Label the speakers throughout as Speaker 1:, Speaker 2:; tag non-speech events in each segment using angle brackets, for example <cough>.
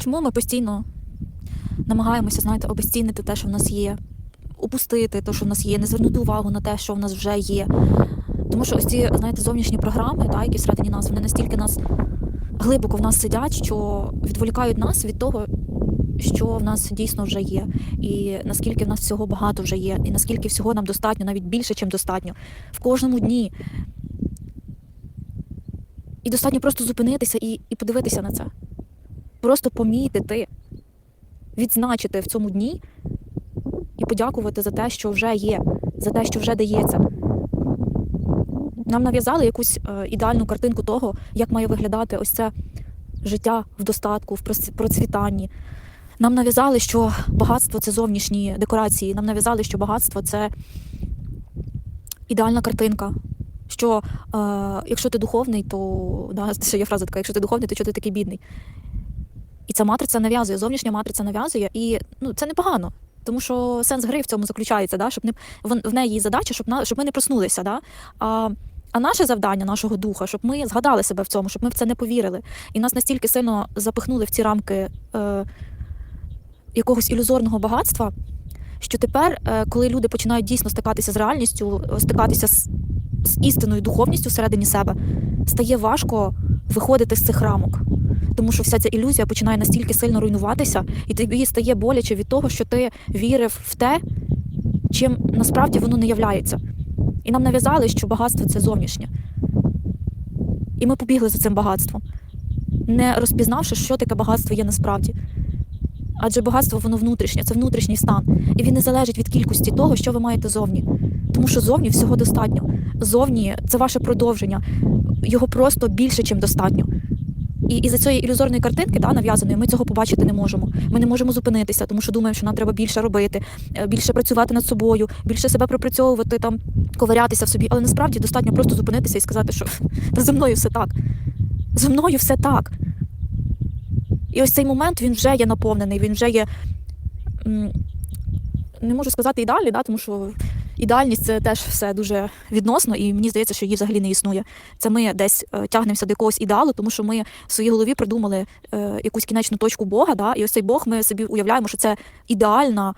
Speaker 1: Чому ми постійно намагаємося, знаєте, обезцінити те, що в нас є, упустити те, що в нас є, не звернути увагу на те, що в нас вже є. Тому що ось ці, знаєте, зовнішні програми, та, які всередині нас, вони настільки нас глибоко в нас сидять, що відволікають нас від того, що в нас дійсно вже є, і наскільки в нас всього багато вже є, і наскільки всього нам достатньо, навіть більше, ніж достатньо. В кожному дні. І достатньо просто зупинитися і, і подивитися на це. Просто помітити, відзначити в цьому дні і подякувати за те, що вже є, за те, що вже дається. Нам нав'язали якусь е, ідеальну картинку того, як має виглядати ось це життя в достатку, в процвітанні. Нам нав'язали, що багатство це зовнішні декорації. Нам нав'язали, що багатство це ідеальна картинка. Що е, якщо ти духовний, то да, <laughs> ще є фраза така, якщо ти духовний, то чого ти такий бідний? І ця матриця нав'язує, зовнішня матриця нав'язує, і ну, це непогано. Тому що сенс гри в цьому заключається, да? щоб не в неї задача, щоб на щоб ми не проснулися. Да? А, а наше завдання, нашого духа, щоб ми згадали себе в цьому, щоб ми в це не повірили. І нас настільки сильно запихнули в ці рамки е, якогось ілюзорного багатства, що тепер, е, коли люди починають дійсно стикатися з реальністю, стикатися з, з істинною духовністю всередині себе, стає важко виходити з цих рамок. Тому що вся ця ілюзія починає настільки сильно руйнуватися, і тобі стає боляче від того, що ти вірив в те, чим насправді воно не являється. І нам нав'язали, що багатство це зовнішнє. І ми побігли за цим багатством, не розпізнавши, що таке багатство є насправді. Адже багатство воно внутрішнє, це внутрішній стан. І він не залежить від кількості того, що ви маєте зовні. Тому що зовні всього достатньо. Зовні це ваше продовження, його просто більше, ніж достатньо. І із-за цієї ілюзорної картинки, да, нав'язаної, ми цього побачити не можемо. Ми не можемо зупинитися, тому що думаємо, що нам треба більше робити, е, більше працювати над собою, більше себе пропрацьовувати, там, ковирятися в собі. Але насправді достатньо просто зупинитися і сказати, що <laughs> та зі мною все так. Зі мною все так. І ось цей момент він вже є наповнений, він вже є. Не можу сказати ідеальний, да, тому що ідеальність це теж все дуже відносно, і мені здається, що її взагалі не існує. Це ми десь е, тягнемося до якогось ідеалу, тому що ми в своїй голові придумали е, якусь кінечну точку Бога. Да, і ось цей Бог ми собі уявляємо, що це ідеальна,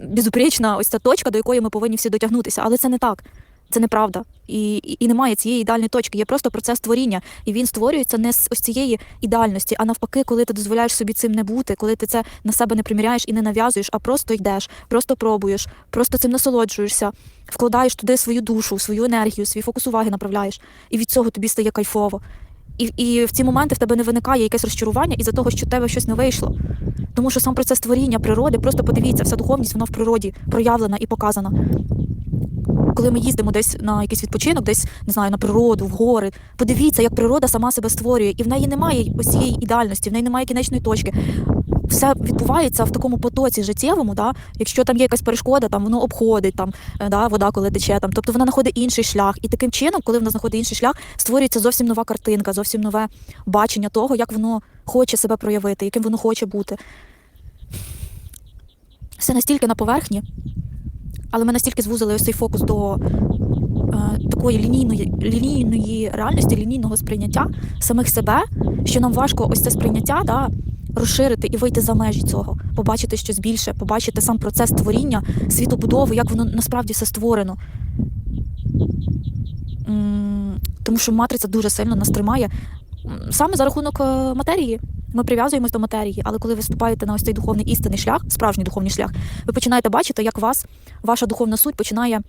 Speaker 1: безупречна ось ця точка, до якої ми повинні всі дотягнутися. Але це не так. Це неправда. І, і, і немає цієї ідеальної точки. Є просто процес творіння. І він створюється не з ось цієї ідеальності, а навпаки, коли ти дозволяєш собі цим не бути, коли ти це на себе не приміряєш і не нав'язуєш, а просто йдеш, просто пробуєш, просто цим насолоджуєшся, вкладаєш туди свою душу, свою енергію, свій фокус уваги направляєш. І від цього тобі стає кайфово. І, і в ці моменти в тебе не виникає якесь розчарування із-за того, що в тебе щось не вийшло. Тому що сам процес творіння природи, просто подивіться, вся духовність вона в природі проявлена і показана коли ми їздимо десь на якийсь відпочинок, десь не знаю, на природу, в гори. Подивіться, як природа сама себе створює, і в неї немає ось цієї ідеальності, в неї немає кінечної точки. Все відбувається в такому потоці життєвому, да? якщо там є якась перешкода, там воно обходить там, е, да, вода, коли тече, там, тобто вона знаходить інший шлях. І таким чином, коли вона знаходить інший шлях, створюється зовсім нова картинка, зовсім нове бачення того, як воно хоче себе проявити, яким воно хоче бути. Все настільки на поверхні, але ми настільки звузили ось цей фокус до е, такої лінійної, лінійної реальності, лінійного сприйняття самих себе, що нам важко ось це сприйняття да, розширити і вийти за межі цього, побачити щось більше, побачити сам процес творіння, світобудови, як воно насправді все створено. Тому що матриця дуже сильно нас тримає саме за рахунок е, матерії. Ми прив'язуємось до матерії, але коли ви вступаєте на ось цей духовний істинний шлях, справжній духовний шлях, ви починаєте бачити, як вас, ваша духовна суть починає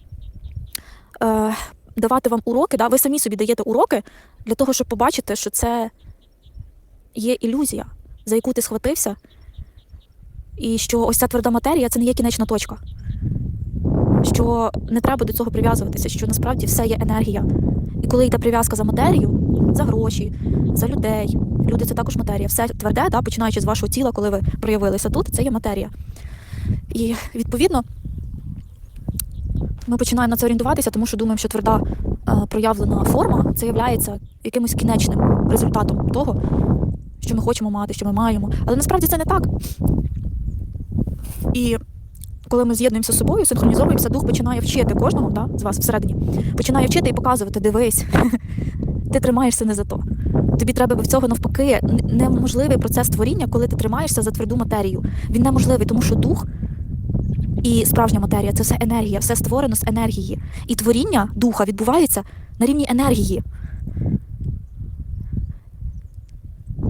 Speaker 1: е, давати вам уроки. Да? Ви самі собі даєте уроки для того, щоб побачити, що це є ілюзія, за яку ти схватився, і що ось ця тверда матерія це не є кінечна точка. Що не треба до цього прив'язуватися, що насправді все є енергія. І коли йде прив'язка за матерію, за гроші, за людей, люди це також матерія. Все тверде, да, починаючи з вашого тіла, коли ви проявилися тут, це є матерія. І відповідно ми починаємо на це орієнтуватися, тому що думаємо, що тверда е, проявлена форма це є якимось кінечним результатом того, що ми хочемо мати, що ми маємо. Але насправді це не так. І коли ми з'єднуємося з собою, синхронізовуємося, дух починає вчити кожного да, з вас всередині, починає вчити і показувати: дивись, ти тримаєшся не за то. Тобі треба в цього навпаки неможливий процес творіння, коли ти тримаєшся за тверду матерію. Він неможливий, тому що дух і справжня матерія це все енергія, все створено з енергії. І творіння духа відбувається на рівні енергії.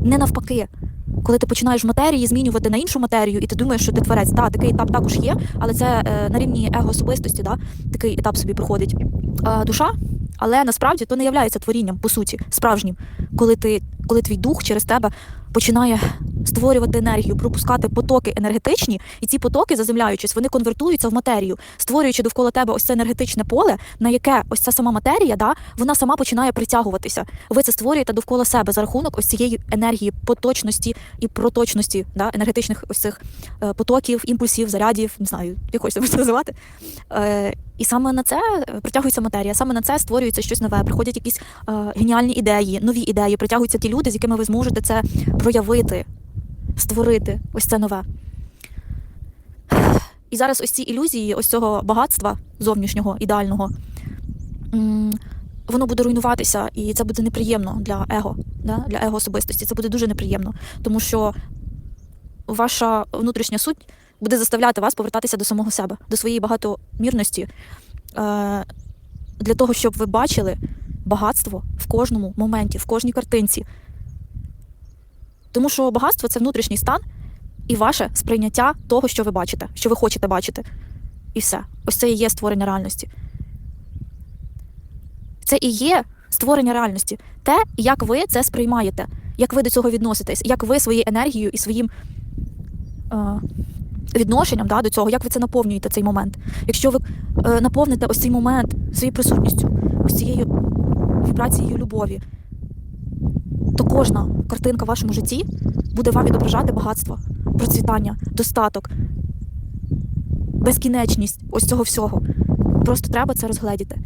Speaker 1: Не навпаки. Коли ти починаєш в матерії змінювати на іншу матерію, і ти думаєш, що ти творець, так, такий етап також є, але це е, на рівні его-особистості, да, такий етап собі проходить. Е, душа, але насправді то не являється творінням, по суті, справжнім, коли, ти, коли твій дух через тебе починає створювати енергію, пропускати потоки енергетичні, і ці потоки, заземляючись, вони конвертуються в матерію, створюючи довкола тебе ось це енергетичне поле, на яке ось ця сама матерія, да, вона сама починає притягуватися. Ви це створюєте довкола себе за рахунок ось цієї енергії поточності і проточності, да, енергетичних ось цих е, потоків, імпульсів, зарядів, не знаю, як хочете можете називати. Е, і саме на це е, притягується матерія, саме на це створюється щось нове. Приходять якісь е, геніальні ідеї, нові ідеї, притягуються ті люди, з якими ви зможете це проявити, створити ось це нове. І зараз ось ці ілюзії, ось цього багатства зовнішнього, ідеального, воно буде руйнуватися, і це буде неприємно для его, для его особистості. Це буде дуже неприємно, тому що ваша внутрішня суть буде заставляти вас повертатися до самого себе, до своєї багатомірності, е, для того, щоб ви бачили багатство в кожному моменті, в кожній картинці. Тому що багатство це внутрішній стан і ваше сприйняття того, що ви бачите, що ви хочете бачити. І все. Ось це і є створення реальності. Це і є створення реальності. Те, як ви це сприймаєте, як ви до цього відноситесь, як ви своєю енергією і своїм е, відношенням да, до цього, як ви це наповнюєте цей момент. Якщо ви е, наповните ось цей момент своєю присутністю, ось цією вібрацією любові, кожна картинка в вашому житті буде вам відображати багатство, процвітання, достаток, безкінечність ось цього всього. Просто треба це розгледіти.